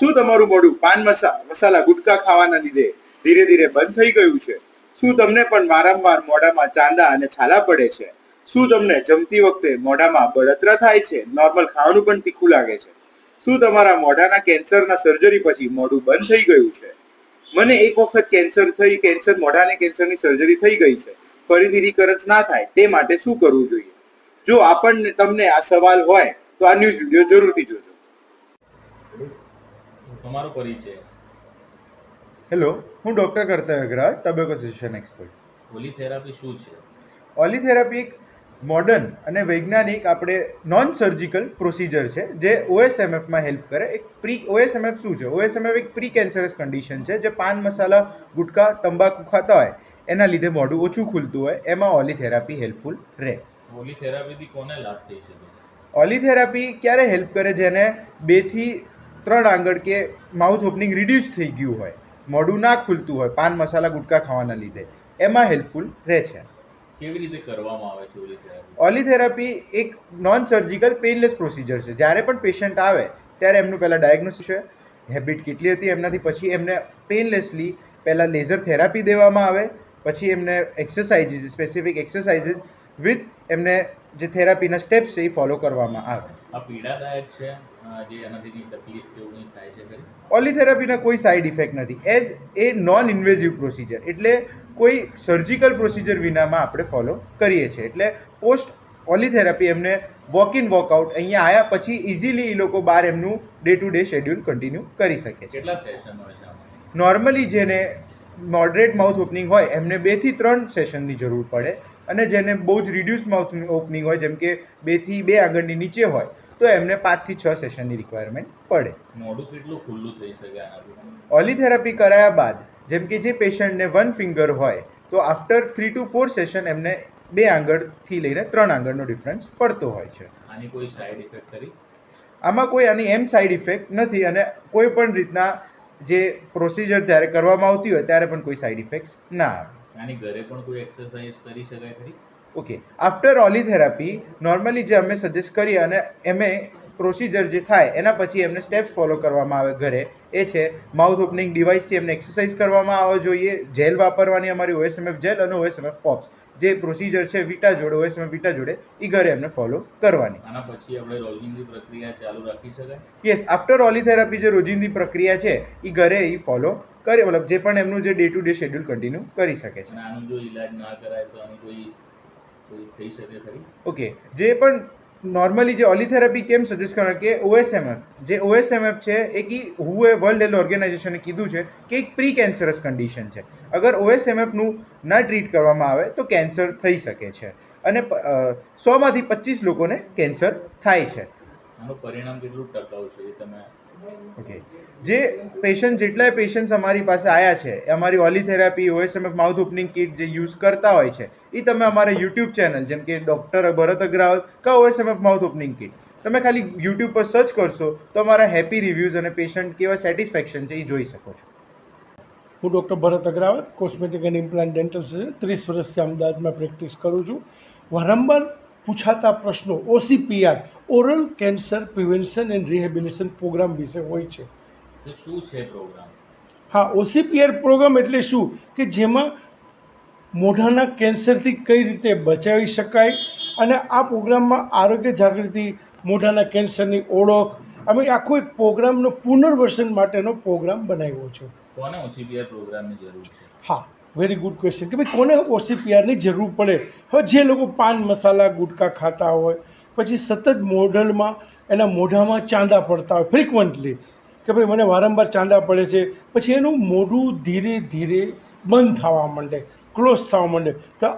શું તમારું મોઢું પાન મસા, મસાલા ગુટકા ખાવાના લીધે ધીરે ધીરે બંધ થઈ ગયું છે? શું તમને પણ વારંવાર મોઢામાં ચાંદા અને છાલા પડે છે? શું તમને જમતી વખતે મોઢામાં બળતરા થાય છે? નોર્મલ ખાવાનું પણ તીખું લાગે છે. શું તમારા મોઢાના કેન્સરના સર્જરી પછી મોઢું બંધ થઈ ગયું છે? મને એક વખત કેન્સર થઈ, કેન્સર, મોઢાને કેન્સરની સર્જરી થઈ ગઈ છે. ફરીથી રિકરન્સ ના થાય, તે માટે શું કરવું જોઈએ? જો આપણને, તમને આ સવાલ હોય, તો આ ન્યૂઝ વીડિયો જરૂરથી જોજો. તમારો પરિચય. હેલો હું ડૉક્ટર કરતા અગ્રા ટબેકો સેશન એક્સપર્ટ ઓલી થેરાપી શું છે? ઓલીથેરાપી એક મોડર્ન અને વૈજ્ઞાનિક આપણે નોન સર્જિકલ પ્રોસિજર છે જે ઓએસએમએફમાં હેલ્પ કરે. એક પ્રી ઓએસએમએફ શું છે? ઓએસએમએફ એક પ્રી કેન્સરસ કન્ડિશન છે જે પાન મસાલા ગુટકા તંબાકુ ખાતા હોય એના લીધે મોઢું ઓછું ખુલતું હોય એમાં ઓલીથેરાપી હેલ્પફુલ રહે. ઓલી થેરાપીથી કોને લાભ થઈ શકે? ઓલીથેરાપી ક્યારે હેલ્પ કરે? જેને બેથી ત્રણ આંગળ કે માઉથ ઓપનિંગ રિડ્યુસ થઈ ગયું હોય મોઢું ના ખુલતું હોય પાન મસાલા ગુટકા ખાવાના લીધે એમાં હેલ્પફુલ રહે છે. કેવી રીતે કરવામાં આવે છે ઓલી ઓલીથેરાપી એક નોન સર્જિકલ પેઇનલેસ પ્રોસિજર છે. જ્યારે પણ પેશન્ટ આવે ત્યારે એમનું પહેલાં ડાયગ્નોસિસ છે. હેબિટ કેટલી હતી એમનાથી પછી એમને પેઇનલેસલી પહેલાં લેઝર થેરાપી દેવામાં આવે પછી એમને એક્સરસાઇઝીસ સ્પેસિફિક એક્સરસાઇઝીસ વિથ એમને જે થેરાપીના સ્ટેપ્સ છે એ ફોલો કરવામાં આવે. આ પીડાદાયક છે? જે એનાથી તકલીફ કે એવું થાય છે ખરી? ઓલીથેરાપીના કોઈ સાઇડ ઇફેક્ટ નથી. As a non invasive procedure એટલે કોઈ સર્જિકલ પ્રોસિજર વિનામાં આપણે ફોલો કરીએ છીએ. એટલે પોસ્ટ ઓલીથેરાપી એમને વોક ઇન વોકઆઉટ અહીંયા આવ્યા પછી ઇઝીલી એ લોકો બહાર એમનું day to day schedule continue કરી શકે છે. કેટલા સેશન હોય છે નોર્મલી જેને મોડરેટ માઉથ ઓપનિંગ હોય એમને બેથી ત્રણ સેશનની જરૂર પડે. અને જેને બહુ જ રિડ્યુસ માઉથ ઓપનિંગ હોય જેમ કે બેથી બે આગળની નીચે હોય તો એમને પાંચથી છ સેશનની રિક્વાયરમેન્ટ પડે. મોઢું કેટલું ખુલ્લું થઈ શકે ઓલી થેરાપી કરાયા બાદ જેમ કે જે પેશન્ટને વન ફિંગર હોય તો after three to four session એમને બે આંગળથી લઈને ત્રણ આંગળનો ડિફરન્સ પડતો હોય છે. આની કોઈ સાઈડ ઇફેક્ટ કરી આમાં કોઈ આની એમ સાઈડ ઇફેક્ટ નથી અને કોઈ પણ રીતના જે પ્રોસિજર જ્યારે કરવામાં આવતી હોય ત્યારે પણ કોઈ સાઈડ ઇફેક્ટ્સ ના આવે. આની ઘરે પણ કોઈ એક્સરસાઇઝ કરી શકાય ખરી? ઓકે આફ્ટર ઓલીથેરાપી નોર્મલી જે અમે સજેસ્ટ કરીએ અને એમે પ્રોસિજર જે થાય એના પછી એમને સ્ટેપ્સ ફોલો કરવામાં આવે ઘરે. એ છે માઉથ ઓપનિંગ ડિવાઇસથી એમને એક્સરસાઇઝ કરવામાં આવે જોઈએ. જેલ વાપરવાની અમારી ઓએસએમએફ જેલ અને ઓએસએમએફ પોપ્સ જે પ્રોસિજર છે વિટા જોડે ઓએસએમએફ વિટા જોડે એ ઘરે એમને ફોલો કરવાની. આના પછી આપણે રોજિંદી પ્રક્રિયા ચાલુ રાખી શકાય? યસ આફ્ટર ઓલીથેરાપી જે રોજિંદી પ્રક્રિયા છે એ ઘરે એ ફોલો કરે. મતલબ જે પણ એમનું જે day to day schedule continue કરી શકે છે. આનું જો ઈલાજ ના કરાય તો આનું કોઈ કોઈ થઈ શકે ખરી? ઓકે. જે પણ નોર્મલી જે ઓલીથેરાપી કેમ સજેસ્ટ કરે કે ઓએસએમએફ જે ઓએસએમએફ છે એ કી હુએ વર્લ્ડ હેલ્થ ઓર્ગેનાઇઝેશને કીધું છે કે એક પ્રી કેન્સરસ કન્ડિશન છે. અગર ઓએસએમએફનું ના ટ્રીટ કરવામાં આવે તો કેન્સર થઈ શકે છે. અને સોમાંથી પચીસ લોકોને કેન્સર થાય છે. આનું પરિણામ કેટલું ટકાઉ છે એ તમે ઓકે જે પેશન્ટ જેટલાય પેશન્ટ્સ અમારી પાસે આવ્યા છે, એ અમારી ઓલીથેરાપી ઓએસએમએફ માઉથ ઓપનિંગ કિટ જે યુઝ કરતા હોય છે એ તમે અમારા યુટ્યુબ ચેનલ જેમ કે ડૉક્ટર ભરત અગ્રવાલ, કા ઓએસએમએફ માઉથ ઓપનિંગ કિટ તમે ખાલી યુટ્યુબ પર સર્ચ કરશો, તો અમારા હેપી રિવ્યૂઝ અને પેશન્ટ કેવા સેટિસ્ફેક્શન છે એ જોઈ શકો છો. હું doctor Bharat Agravat cosmetic and implant dental surgeon ત્રીસ વર્ષથી અમદાવાદમાં પ્રેક્ટિસ કરું છું. વારંવાર પૂછાતા પ્રશ્નો. OCPR oral cancer prevention and rehabilitation programme વિશે હોય છે. શું છે પ્રોગ્રામ હા ઓસીપીઆર પ્રોગ્રામ એટલે શું? કે જેમાં મોઢાના કેન્સરથી કઈ રીતે બચાવી શકાય અને આ પ્રોગ્રામમાં આરોગ્ય જાગૃતિ મોઢાના કેન્સરની ઓળખ અમે આખો એક પ્રોગ્રામનો પુનર્વસન માટેનો પ્રોગ્રામ બનાવ્યો છે. કોને ઓસીપીઆર પ્રોગ્રામની જરૂર છે? હા વેરી ગુડ ક્વેશ્ચન કે ભાઈ કોને ઓસીપીઆરની જરૂર પડે? હવે જે લોકો પાન મસાલા, ગુટકા ખાતા હોય, પછી સતત મોઢલમાં, એના મોઢામાં ચાંદા પડતા હોય ફ્રિકવન્ટલી કે ભાઈ મને વારંવાર ચાંદા પડે છે, પછી એનું મોઢું ધીરે ધીરે બંધ થવા માંડે ક્લોઝ થવા માંડે. તો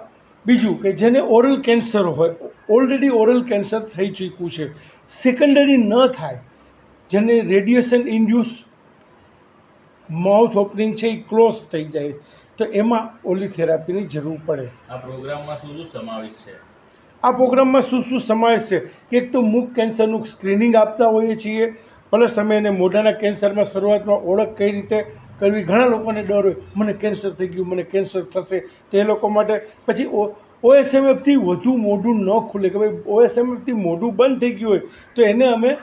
બીજું કે જેને ઓરલ કેન્સર હોય ઓલરેડી ઓરલ કેન્સર થઈ ચૂક્યું છે સેકન્ડરી ન થાય, જેને રેડિયેશન ઇન્ડ્યુસ માઉથ ઓપનિંગ છે, એ ક્લોઝ થઈ જાય. તો એમાં ઓલી થેરાપીની જરૂર પડે. આ પ્રોગ્રામમાં શું શું સમાવેશ છે? આ પ્રોગ્રામમાં શું શું સમાવેશ છે? એક તો મુખ કેન્સરનું સ્ક્રીનિંગ આપતા હોઈએ છીએ. પ્લસ અમે એને મોઢાના કેન્સરમાં શરૂઆતમાં ઓળખ કઈ રીતે કરવી ઘણા લોકોને ડર હોય મને કેન્સર થઈ ગયું મને કેન્સર થશે. તે લોકો માટે પછી ઓ ઓએસએમએફથી વધુ મોઢું ન ખુલે કે ભાઈ ઓએસએમએફથી મોઢું બંધ થઈ ગયું હોય તો એને અમે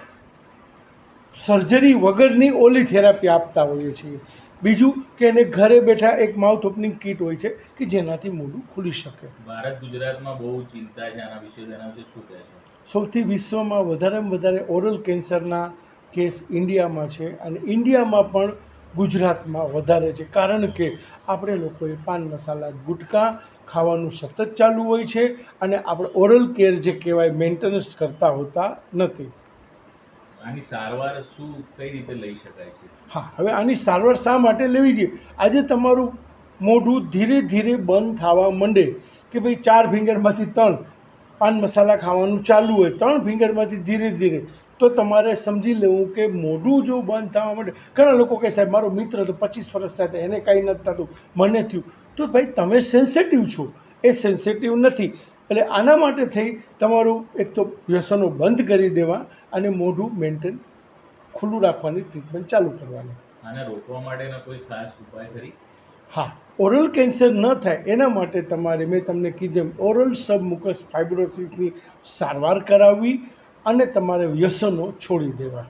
સર્જરી વગરની ઓલી થેરાપી આપતા હોઈએ છીએ. બીજું કે એને ઘરે બેઠા એક માઉથ ઓપનિંગ કીટ હોય છે કે જેનાથી મોઢું ખુલી શકે. ભારત ગુજરાતમાં બહુ ચિંતા છે આના વિશે તેના વિશે શું કહેશો સૌથી વિશ્વમાં વધારેમાં વધારે ઓરલ કેન્સરના કેસ ઇન્ડિયામાં છે અને ઇન્ડિયામાં પણ ગુજરાતમાં વધારે છે. કારણ કે આપણે લોકોએ પાન મસાલા ગુટકા ખાવાનું સતત ચાલુ હોય છે અને આપણે ઓરલ કેર જે કહેવાય મેન્ટેનન્સ કરતા હોતા નથી. આની સારવાર શું, કઈ રીતે લઈ શકાય છે? હા, હવે આની સારવાર શા માટે લેવી જોઈએ? આજે તમારું મોઢું ધીરે ધીરે બંધ થવા માંડે કે ભાઈ ચાર ફિંગરમાંથી ત્રણ પાન મસાલા ખાવાનું ચાલુ હોય, ત્રણ ફિંગરમાંથી ધીરે ધીરે. તો તમારે સમજી લેવું કે મોઢું જો બંધ થવા માંડે, ઘણા લોકો કહે, સાહેબ, મારો મિત્ર હતો પચીસ વર્ષ થયા એને કાંઈ નથી થતું, મને થયું. તો ભાઈ તમે સેન્સેટિવ છો. એ સેન્સેટિવ નથી. એટલે આના માટે થઈ તમારું એક તો વ્યસનો બંધ કરી દેવા અને મોઢું મેન્ટેન ખુલ્લું રાખવાની ટ્રીટમેન્ટ ચાલુ કરવાની. આને રોકવા માટેના કોઈ ખાસ ઉપાય ખરી? હા ઓરલ કેન્સર ન થાય એના માટે તમારે મેં તમને કીધું એમ ઓરલ સબમુકસ ફાઇબ્રોસિસની સારવાર કરાવવી અને તમારે વ્યસનો છોડી દેવા.